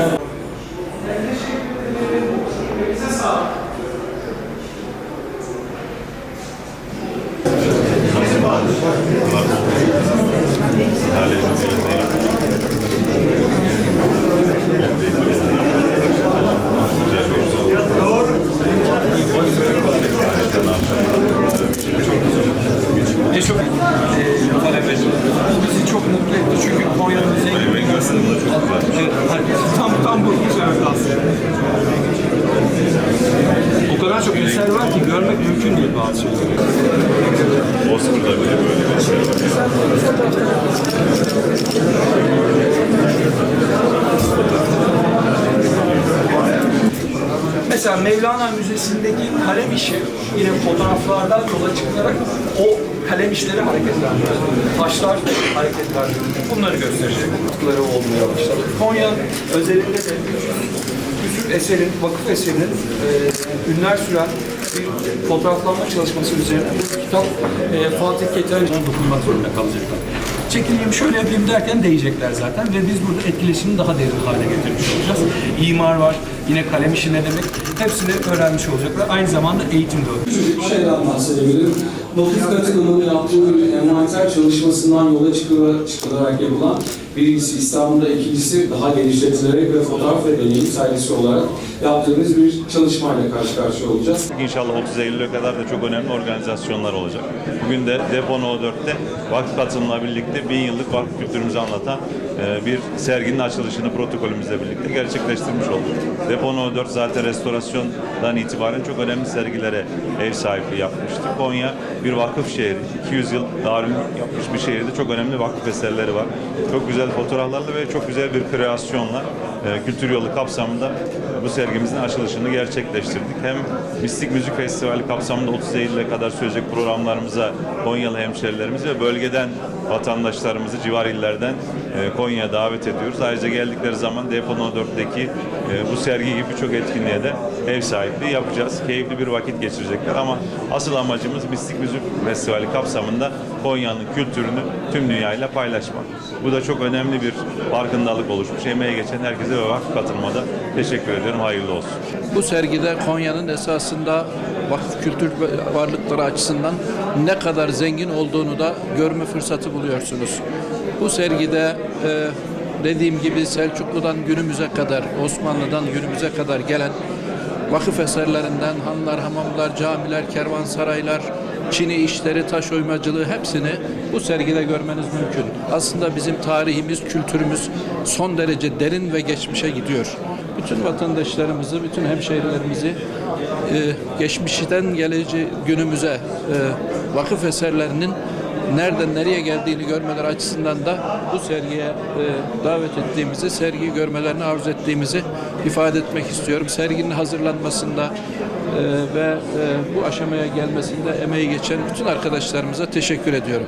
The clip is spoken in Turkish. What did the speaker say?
Yeah. Çok çünkü Konya'nın zengin Evet, tam tam bu güzel aslında. O kadar çok eser var ki görmek mümkün değil bazı şeyleri. Bozkır'da bile böyle bir şey var. Mesela Mevlana Müzesi'ndeki kalem işi yine fotoğraflardan yola çıkarak o kalem işleri hareketlendirdi. Taşlar hareketlendirdi. Bunları gösterecek kutuları olmaya başladı. Konya özelinde de küçük eserin, vakıf eserinin e, ünler süren bir fotoğraflama çalışması üzerine bu kitap e, Fatih Keten'e dokunmak zorunda kalacaklar. Çekileyim şöyle yapayım derken değecekler zaten ve biz burada etkileşimi daha derin hale getirmiş olacağız. İmar var, yine kalem işi ne demek hepsini öğrenmiş olacaklar. Aynı zamanda eğitim de bir şeyden bahsedebilirim. Vakıf katılımının yaptığı bir envanter çalışmasından yola çıkılarak, çıkılarak yapılan birincisi İstanbul'da, ikincisi daha genişletilerek ve fotoğraf ve deneyim sergisi olarak yaptığımız bir çalışmayla karşı karşıya olacağız. İnşallah 30 Eylül'e kadar da çok önemli organizasyonlar olacak. Bugün de Depo No 4'te vakıf katılımla birlikte bin yıllık vakıf kültürümüzü anlatan bir serginin açılışını protokolümüzle birlikte gerçekleştirmiş olduk. Depo No 4 zaten restorasyondan itibaren çok önemli sergilere ev sahipliği yapmıştı. Konya bir vakıf şehri. 200 yıl tarih yapmış bir şehirde çok önemli vakıf eserleri var. Çok güzel fotoğraflarla ve çok güzel bir kreasyonla e, kültür yolu kapsamında bu sergimizin açılışını gerçekleştirdik. Hem Mistik Müzik Festivali kapsamında 30 Eylül'e kadar sürecek programlarımıza Konyalı hemşerilerimiz ve bölgeden vatandaşlarımızı civar illerden e, Konya'ya davet ediyoruz. Ayrıca geldikleri zaman Depo No 4'teki e, bu sergi gibi birçok etkinliğe de ev sahipliği yapacağız. Keyifli bir vakit geçirecekler ama asıl amacımız Mistik Müzik Festivali kapsamında Konya'nın kültürünü tüm dünyayla paylaşmak. Bu da çok önemli bir farkındalık oluşmuş. Emeğe geçen herkese ve vakıf katılmada teşekkür ediyorum. Hayırlı olsun. Bu sergide Konya'nın esasında vakıf kültür varlıkları açısından ne kadar zengin olduğunu da görme fırsatı buluyorsunuz. Bu sergide e, dediğim gibi Selçuklu'dan günümüze kadar, Osmanlı'dan günümüze kadar gelen vakıf eserlerinden hanlar, hamamlar, camiler, kervansaraylar, Çini işleri, taş oymacılığı hepsini bu sergide görmeniz mümkün. Aslında bizim tarihimiz, kültürümüz son derece derin ve geçmişe gidiyor. Bütün vatandaşlarımızı, bütün hemşehrilerimizi e, geçmişten geleceği günümüze e, vakıf eserlerinin nereden nereye geldiğini görmeleri açısından da bu sergiye e, davet ettiğimizi, sergiyi görmelerini arzu ettiğimizi ifade etmek istiyorum. Serginin hazırlanmasında e, ve e, bu aşamaya gelmesinde emeği geçen bütün arkadaşlarımıza teşekkür ediyorum.